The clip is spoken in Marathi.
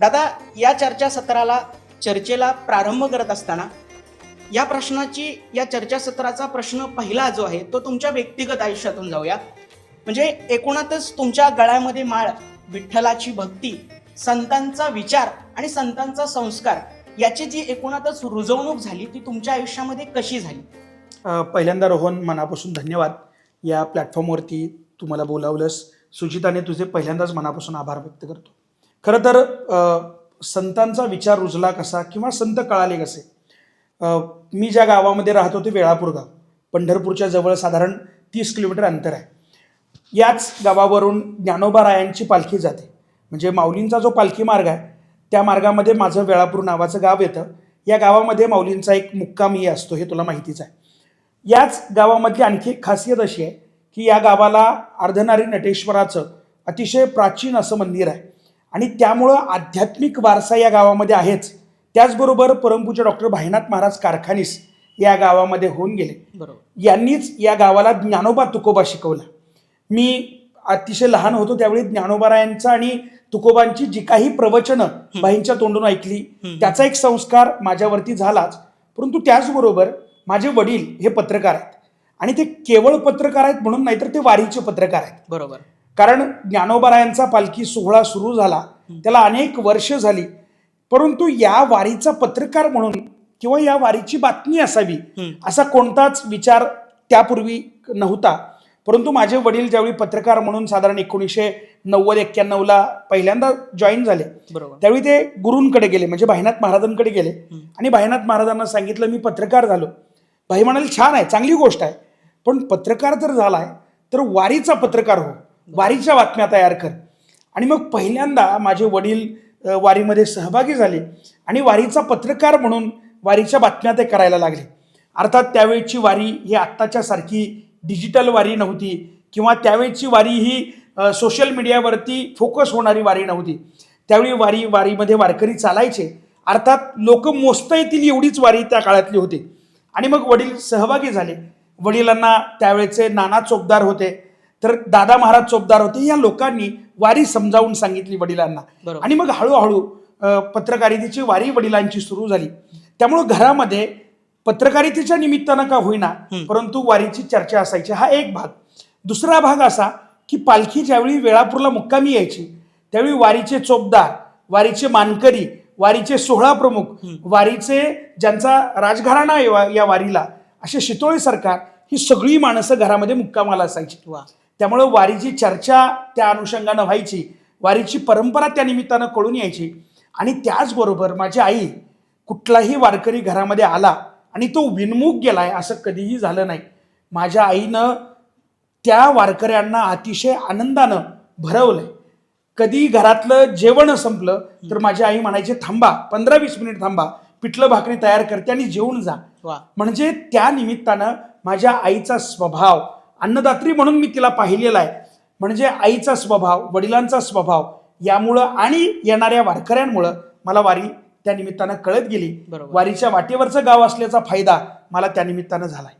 दादा या चर्चासत्राला चर्चेला प्रारंभ करत असताना या प्रश्नाची या चर्चासत्राचा प्रश्न पहिला जो आहे तो तुमच्या व्यक्तिगत आयुष्यातून जाऊया. म्हणजे एकूणातच तुमच्या गळ्यामध्ये माळ विठ्ठलाची भक्ती संतांचा विचार आणि संतांचा संस्कार याची जी एकूणातच रुजवणूक झाली ती तुमच्या आयुष्यामध्ये कशी झाली? पहिल्यांदा रोहन मनापासून धन्यवाद. या प्लॅटफॉर्मवरती तू मला बोलावलंस. सुजिताने तुझे पहिल्यांदाच मनापासून आभार व्यक्त करतो. खरं तर संतांचा विचार रुजला कसा किंवा संत कळाले कसे? मी ज्या गावामध्ये राहतो ते वेळापूर गाव पंढरपूरच्या जवळ साधारण तीस किलोमीटर अंतर आहे. याच गावावरून ज्ञानोबा रायांची पालखी जाते. म्हणजे माऊलींचा जो पालखी मार्ग आहे त्या मार्गामध्ये माझं वेळापूर नावाचं गाव येतं. या गावामध्ये माऊलींचा एक मुक्कामही असतो हे तुला माहितीच आहे. याच गावामधली आणखी एक खासियत अशी आहे की या गावाला अर्धनारी नटेश्वराचं अतिशय प्राचीन असं मंदिर आहे. आणि त्यामुळं आध्यात्मिक वारसा या गावामध्ये आहेच. त्याचबरोबर परमपूज्य डॉक्टर भाईनाथ महाराज कारखानीस या गावामध्ये होऊन गेले. बरोबर. यांनीच या गावाला ज्ञानोबा तुकोबा शिकवला. मी अतिशय लहान होतो त्यावेळी ज्ञानोबारायांचा आणि तुकोबांची जी काही प्रवचनं बाईंच्या तोंडून ऐकली त्याचा एक संस्कार माझ्यावरती झालाच. परंतु त्याचबरोबर माझे वडील हे पत्रकार आहेत. आणि ते केवळ पत्रकार आहेत म्हणून नाही तर ते वारीचे पत्रकार आहेत. बरोबर. कारण ज्ञानोबारायांचा पालखी सोहळा सुरू झाला. त्याला अनेक वर्ष झाली. परंतु या वारीचा पत्रकार म्हणून किंवा या वारीची बातमी असावी. असा कोणताच विचार त्यापूर्वी नव्हता. परंतु माझे वडील ज्यावेळी पत्रकार म्हणून साधारण एकोणीसशे नव्वद एक्क्याण्णवला पहिल्यांदा जॉईन झाले. त्यावेळी ते गुरूंकडे गेले म्हणजे भाईनाथ महाराजांकडे गेले. आणि भाईनाथ महाराजांना सांगितलं मी पत्रकार झालो. भाई म्हणाले छान आहे चांगली गोष्ट आहे. पण पत्रकार जर झालाय तर वारीचा पत्रकार हो. वारीच्या बातम्या तयार कर. आणि मग पहिल्यांदा माझे वडील वारीमध्ये सहभागी झाले आणि वारीचा पत्रकार म्हणून वारीच्या बातम्या ते करायला लागले. अर्थात त्यावेळची वारी ही आत्ताच्या सारखी डिजिटल वारी नव्हती किंवा त्यावेळची वारी ही सोशल मीडियावरती फोकस होणारी वारी नव्हती. त्यावेळी वारी वारीमध्ये वारकरी चालायचे. अर्थात लोक मोजता येतील एवढीच वारी त्या काळातली होती. आणि मग वडील सहभागी झाले. वडिलांना त्यावेळेचे नाना चोपदार होते. तर दादा महाराज चोपदार होते या लोकांनी वारी समजावून सांगितली वडिलांना. आणि मग हळूहळू पत्रकारितेची वारी वडिलांची सुरू झाली. त्यामुळं घरामध्ये पत्रकारितेच्या निमित्तानं का होईना. परंतु वारीची चर्चा असायची. हा एक भाग. दुसरा भाग असा की पालखी ज्यावेळी वेळापूरला मुक्कामी यायची त्यावेळी वारीचे चोपदार वारीचे मानकरी वारीचे सोहळा प्रमुख वारीचे ज्यांचा राजघराणा या वारीला असे शितोळे सरकार ही सगळी माणसं घरामध्ये मुक्कामाला असायची. त्यामुळं वारीची चर्चा त्या अनुषंगानं व्हायची. वारीची परंपरा त्या निमित्तानं कळून यायची. आणि त्याचबरोबर माझी आई कुठलाही वारकरी घरामध्ये आला आणि तो विनमुख गेलाय असं कधीही झालं नाही. माझ्या आईनं त्या वारकऱ्यांना अतिशय आनंदानं भरवलंय. कधी घरातलं जेवण संपलं तर माझी आई म्हणायची थांबा पंधरा वीस मिनिट थांबा. पिठलं भाकरी तयार करते आणि जेवून जा. म्हणजे त्या निमित्तानं माझ्या आईचा स्वभाव अन्नदात्री म्हणून मी तिला पाहिलेला आहे. म्हणजे आईचा स्वभाव वडिलांचा स्वभाव यामुळं आणि येणाऱ्या वारकऱ्यांमुळं मला वारी त्या निमित्तानं कळत गेली. वारीच्या वाटेवरचं गाव असल्याचा फायदा मला त्या निमित्तानं झालाय.